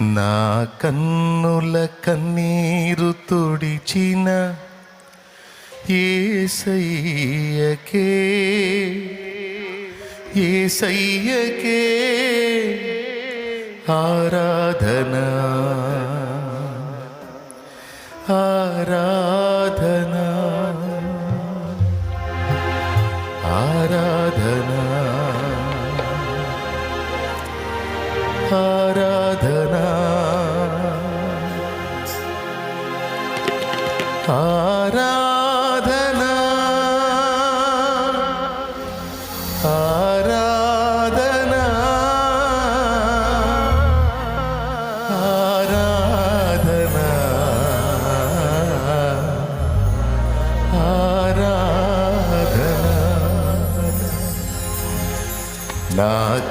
నా కన్నుల కన్నీరు తుడిచిన ఏసయ్యకే ఏసయ్యకే ఆరాధన ఆరాధన ఆరా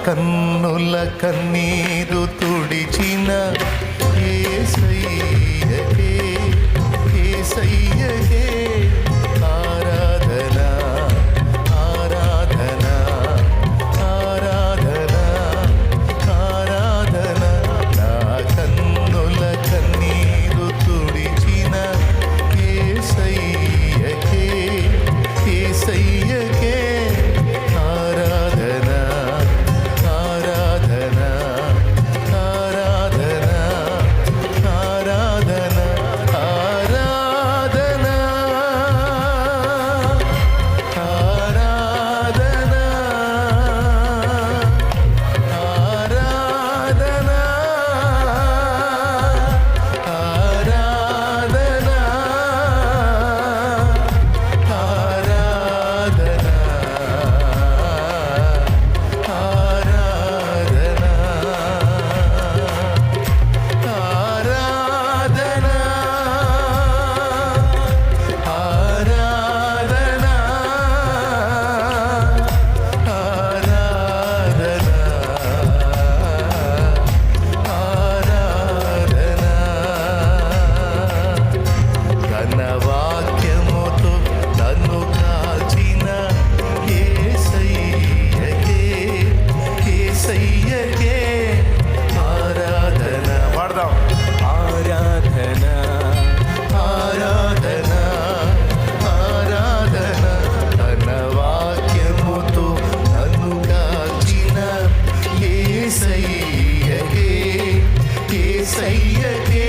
కన్నుల కన్నీరు తుడిచిన yeah, yeah.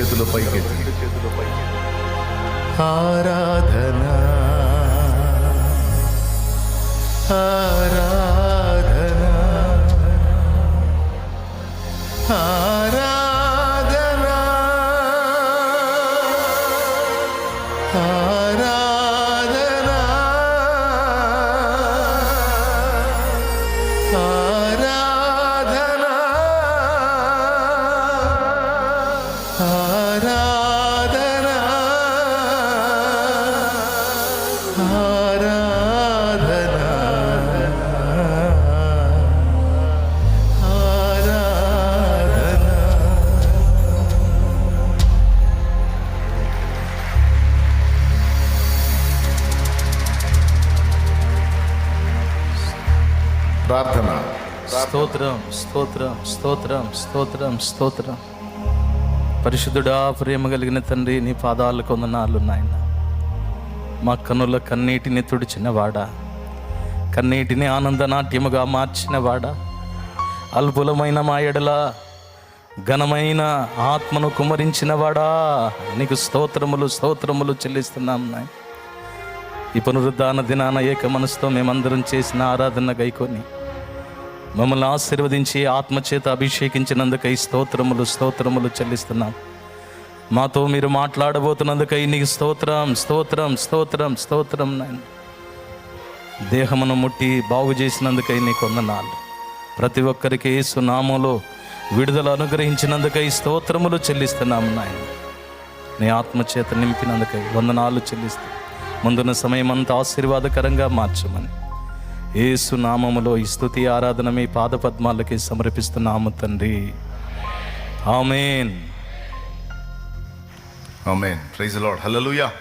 చేతుల పైకి ఆరాధనా. ప్రార్థన. స్తోత్రం స్తోత్రం స్తోత్రం స్తోత్రం స్తోత్రం. పరిశుద్ధుడా ప్రేమ కలిగిన తండ్రి నీ పాదాలు కొందనాలు నాయన. మా కనుల కన్నీటిని తుడిచినవాడా. కన్నీటిని ఆనందనాట్యముగా మార్చినవాడా. అల్పులమైన మా ఎడల ఘనమైన ఆత్మను కుమరించినవాడా. నీకు స్తోత్రములు స్తోత్రములు చెల్లిస్తున్నాం నాయన. ఈ పునరుద్ధాన దినాన ఏక మనసుతో మేమందరం చేసిన ఆరాధన గైకొని మమ్మల్ని ఆశీర్వదించి ఆత్మచేత అభిషేకించినందుకై స్తోత్రములు స్తోత్రములు చెల్లిస్తున్నాం. మాతో మీరు మాట్లాడబోతున్నందుకై నీకు స్తోత్రం స్తోత్రం స్తోత్రం స్తోత్రం నాయన. దేహమును ముట్టి బాగు చేసినందుకై నీకు వందనాలు. ప్రతి ఒక్కరికి సునామలో విడుదల అనుగ్రహించినందుకై స్తోత్రములు చెల్లిస్తున్నాము నాయన. నీ ఆత్మచేత నింపినందుకై వందనాలు చెల్లిస్తూ ముందున్న సమయం అంతా ఆశీర్వాదకరంగా మార్చమని. ఏసు నామములో ఈ స్థుతి ఆరాధన మీ పాదపద్మాలకి సమర్పిస్తున్నాము తండ్రి. Amen. Amen. Praise Lord. Hallelujah.